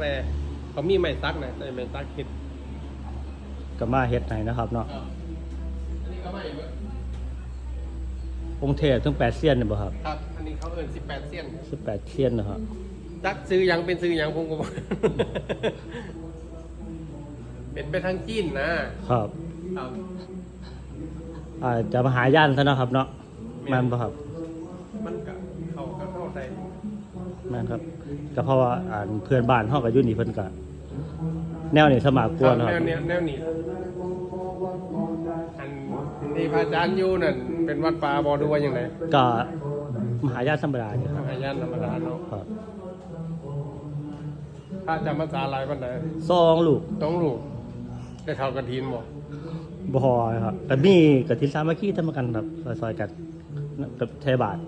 แร่เขามีไม้ซักนะแต่ไม้ซักเห็ดก็มาเฮ็ดให้นะครับเนาะอันนี้ก็ไม่เบิดองค์เทพถึง8เซียนนี่บ่ครับครับ อันนี้เขาเอิ้น18เส้น18เซียนนะครับจักซื้อหยังเป็นซื้อหยังผมก็บ่เป็นไปทางจีนนะครับครับอ่าจะมาหาย่านซะเนาะครับเนาะแม่นบ่ครับ มันก็เข้าก็เข้า ใจแม่นครับก็เพราะว่าอ่าเพื่อนบ้านเฮาก็อยู่นี่เพิ่นก็แนวนี้สมากกวนคแนรับวแนวแนวนี้อันที่พระอาจารย์อยู่นั่นเป็นวัดป่าบ่ดูว่าจังไดก็มหาญาติธรรมดาเนี่ยครับอาญานธรรมดาเนาะครับพระจำพรรษาหลายปานใดซองลูกต้องรู้ได้เท่ากระถินบ่บ่พอครับแต่มีกฐินสามัคคีทำกันครับซอยๆกันกับเทบาท